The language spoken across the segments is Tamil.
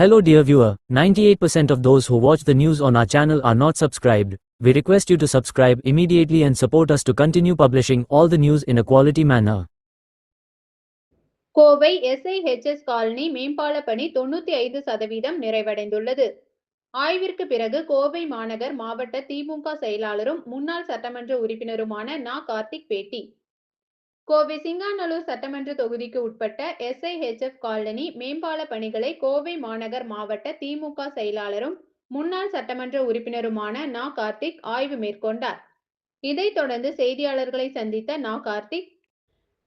Hello dear viewer, 98% of those who watch the news on our channel are not subscribed. We request you to subscribe immediately and support us to continue publishing all the news in a quality manner. Kovai S I H S colony மேம்பால பணி தொண்ணூத்தி ஐந்து சதவீதம் நிறைவடைந்துள்ளது ஆய்விற்கு பிறகு கோவை மாநகர் மாவட்ட திமுக செயலாளரும் முன்னாள் சட்டமன்ற உறுப்பினருமான நா கார்த்திக் பேட்டி கோவை சிங்காநல்லூர் சட்டமன்ற தொகுதிக்கு உட்பட்ட எஸ்ஐஹெச்எஃப் காலனி மேம்பால பணிகளை கோவை மாநகர் மாவட்ட திமுக செயலாளரும் முன்னாள் சட்டமன்ற உறுப்பினருமான நா. கார்த்திக் ஆய்வு மேற்கொண்டார். இதைத் தொடர்ந்து செய்தியாளர்களை சந்தித்த நா. கார்த்திக்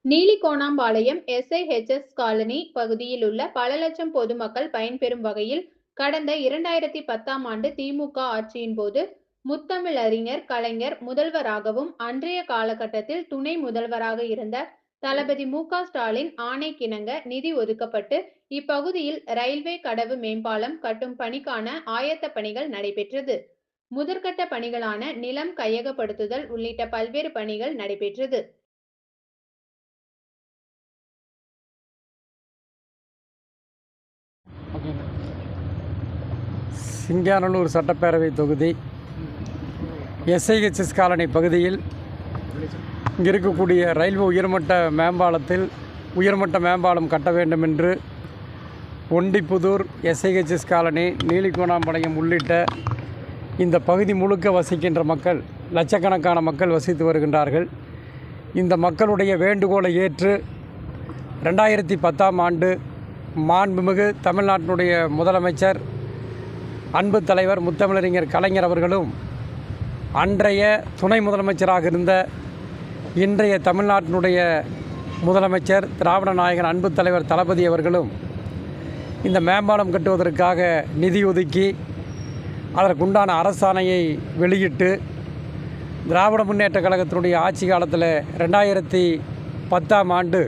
நீலிகோணாம்பாளையம் எஸ்ஐஹெச்எஸ் காலனி பகுதியில் உள்ள பல லட்சம் பொதுமக்கள் பயன்பெறும் வகையில் கடந்த இரண்டாயிரத்தி பத்தாம் ஆண்டு திமுக ஆட்சியின் போது முத்தமிழ் அறிஞர் கலைஞர் முதல்வராகவும் அன்றைய காலகட்டத்தில் துணை முதல்வராக இருந்த தளபதி மு ஸ்டாலின் ஸ்டாலின் ஆணைக்கிணங்க நிதி ஒதுக்கப்பட்டு இப்பகுதியில் ரயில்வே கடவு மேம்பாலம் கட்டும் பணிக்கான ஆயத்த பணிகள் நடைபெற்றது. முதற்கட்ட பணிகளான நிலம் கையகப்படுத்துதல் உள்ளிட்ட பல்வேறு பணிகள் நடைபெற்றது. சிங்காநல்லூர் சட்டப்பேரவை தொகுதி எஸ்ஐஹெச்எஸ் காலனி பகுதியில் இங்கே இருக்கக்கூடிய ரயில்வே உயர்மட்ட மேம்பாலத்தில் உயர்மட்ட மேம்பாலம் கட்ட வேண்டும் என்று ஒண்டிப்புதூர் எஸ்ஐஹெச்எஸ் காலனி நீலிகோணாம்பாளையம் உள்ளிட்ட இந்த பகுதி முழுக்க வசிக்கின்ற மக்கள் லட்சக்கணக்கான மக்கள் வசித்து வருகின்றார்கள். இந்த மக்களுடைய வேண்டுகோளை ஏற்று ரெண்டாயிரத்தி பத்தாம் ஆண்டு மாண்புமிகு தமிழ்நாட்டினுடைய முதலமைச்சர் அன்பு தலைவர் முத்தமிழறிஞர் கலைஞர் அவர்களும் அன்றைய துணை முதலமைச்சராக இருந்த இன்றைய தமிழ்நாட்டினுடைய முதலமைச்சர் திராவிட நாயகன் அன்பு தலைவர் தளபதி அவர்களும் இந்த மேம்பாலம் கட்டுவதற்காக நிதி ஒதுக்கி அதற்குண்டான அரசாணையை வெளியிட்டு திராவிட முன்னேற்ற கழகத்தினுடைய ஆட்சி காலத்தில் ரெண்டாயிரத்தி பத்தாம் ஆண்டு